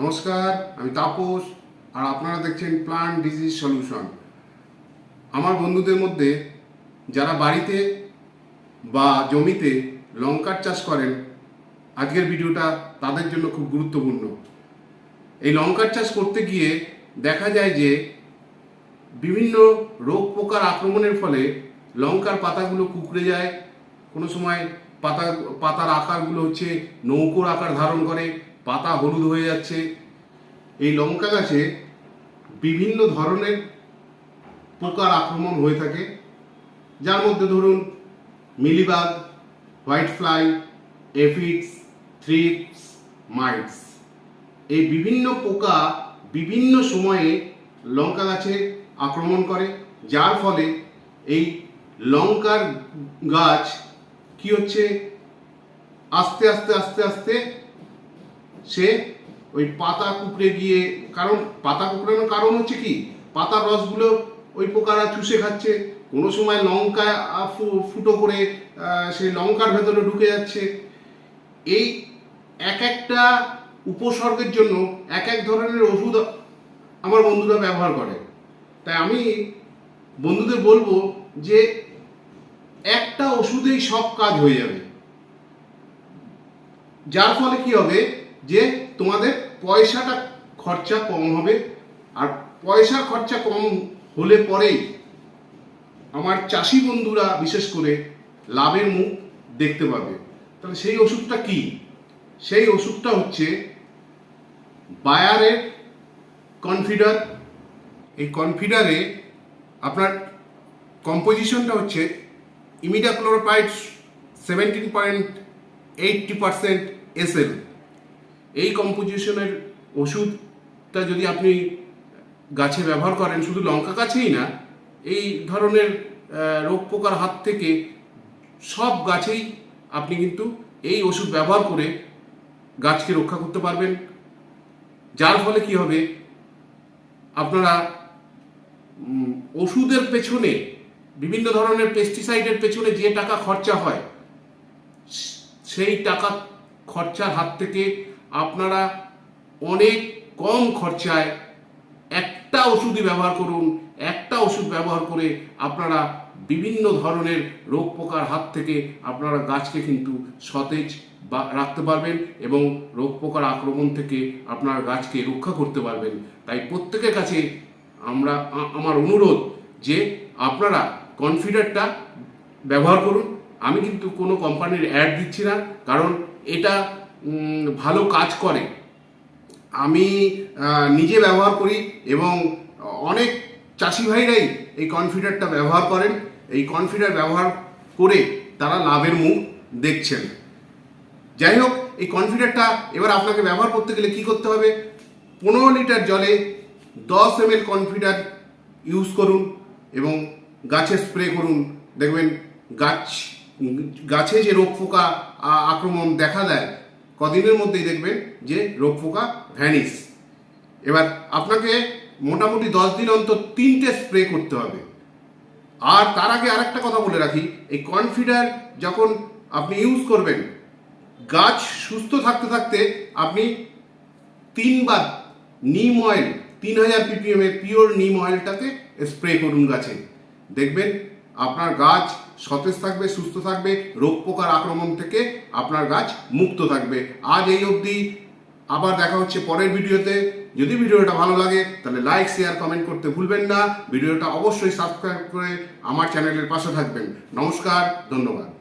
নমস্কার, আমি তাপস, আর আপনারা দেখছেন প্লান্ট ডিজিজ সলিউশন আমার বন্ধুদের মধ্যে যারা বাড়িতে বা জমিতে লঙ্কার চাষ করেন, আজকের ভিডিওটা তাদের জন্য খুব গুরুত্বপূর্ণ। এই লঙ্কার চাষ করতে গিয়ে দেখা যায় যে বিভিন্ন রোগ পোকার আক্রমণের ফলে লঙ্কার পাতাগুলো কুকড়ে যায়। কোনো সময় পাতা, পাতার আকারগুলো হচ্ছে নৌকোর আকার ধারণ করে পাতা হলুদ হয়ে যাচ্ছে। এই লঙ্কা গাছে বিভিন্ন ধরনের পোকার আক্রমণ হয়ে থাকে। যার মধ্যে ধরুন mealybug, white fly, aphids, thrips, mites. এই বিভিন্ন পোকা বিভিন্ন সময়ে লঙ্কা গাছে আক্রমণ করে, যার ফলে এই লঙ্কার গাছ কি হচ্ছে? আস্তে আস্তে আস্তে আস্তে সে ওই পাতা কুকড়ে গিয়ে, কারণ পাতা কুকড়ানোর কারণ হচ্ছে কি? পাতার রসগুলো ওই পোকারা চুষে খাচ্ছে। কোনো সময় লঙ্কা ফুটো করে সেই লঙ্কার ভেতরে ঢুকে যাচ্ছে। এই এক একটা উপসর্গের জন্য এক এক ধরনের ওষুধ আমার বন্ধুরা ব্যবহার করে। তাই আমি বন্ধুদের বলব যে একটা ওষুধেই সব কাজ হয়ে যাবে। যার ফলে কি হবে? যে তোমাদের পয়সাটা খরচা কম হবে। আর পয়সা খরচা কম হলে পরেই আমার চাষি বন্ধুরা, বিশেষ করে লাভের মুখ দেখতে পাবে। তাহলে সেই ওষুধটা কি? সেই ওষুধটা হচ্ছে বায়ারের কনফিডার। এই কনফিডারে আপনার কম্পোজিশনটা হচ্ছে imidacloprid seventeen point eighty percent SL. এই কম্পোজিশনের ওষুধটা যদি আপনি গাছে ব্যবহার করেন, শুধু লঙ্কা গাছেই না, এই ধরনের রোগ পোকার হাত থেকে সব গাছেই আপনি কিন্তু এই ওষুধ ব্যবহার করে গাছকে রক্ষা করতে পারবেন। যার ফলে কি হবে? আপনারা ওষুধের পেছনে, বিভিন্ন ধরনের পেস্টিসাইডের পেছনে যে টাকা খরচা হয়, সেই টাকা খরচার হাত থেকে আপনারা অনেক কম খরচায় একটা ওষুধই ব্যবহার করুন, একটা ওষুধ ব্যবহার করে আপনারা বিভিন্ন ধরনের রোগ পোকার হাত থেকে আপনারা গাছকে কিন্তু সতেজ বা রাখতে পারবেন এবং রোগ পোকার আক্রমণ থেকে আপনার গাছকে রক্ষা করতে পারবেন। তাই প্রত্যেকের কাছে আমরা আমার অনুরোধ যে আপনারা কনফিডারটা ব্যবহার করুন। আমি কিন্তু কোনো কোম্পানির অ্যাড দিচ্ছি না, কারণ এটা ভালো কাজ করে। আমি নিজে ব্যবহার করি এবং অনেক চাষি ভাইরাই এই কনফিডারটা ব্যবহার করেন। এই কনফিডার ব্যবহার করে তারা লাভের মুখ দেখছেন। যাই হোক, এই কনফিডারটা এবার আপনাকে ব্যবহার করতে গেলে কি করতে হবে? পনেরো লিটার জলে দশ এম এল কনফিডার ইউজ করুন এবং গাছে স্প্রে করুন। দেখবেন গাছ, গাছে যে রোগ পোকা আক্রমণ দেখা দেয় কদিনের মধ্যেই দেখবেন যে রোগ পোকা ভ্যানিস এবার আপনাকে মোটামুটি দশ দিন অন্তর তিনটে স্প্রে করতে হবে। আর তার আগে আরেকটা কথা বলে রাখি, এই কনফিডার যখন আপনি ইউজ করবেন, গাছ সুস্থ থাকতে থাকতে আপনি তিনবার নিম অয়েল তিন হাজার পিপিএম এর পিওর নিম অয়েলটাকে স্প্রে করুন গাছে। দেখবেন আপনার গাছ সতেজ থাকবে, সুস্থ থাকবে, রোগ পোকার আক্রমণ থেকে আপনার গাছ মুক্ত থাকবে। আজ এই অবধি আবার দেখা হচ্ছে পরের ভিডিওতে। যদি ভিডিওটা ভালো লাগে, তাহলে লাইক শেয়ার কমেন্ট করতে ভুলবেন না। ভিডিওটা অবশ্যই সাবস্ক্রাইব করে আমার চ্যানেলের পাশে থাকবেন। নমস্কার, ধন্যবাদ।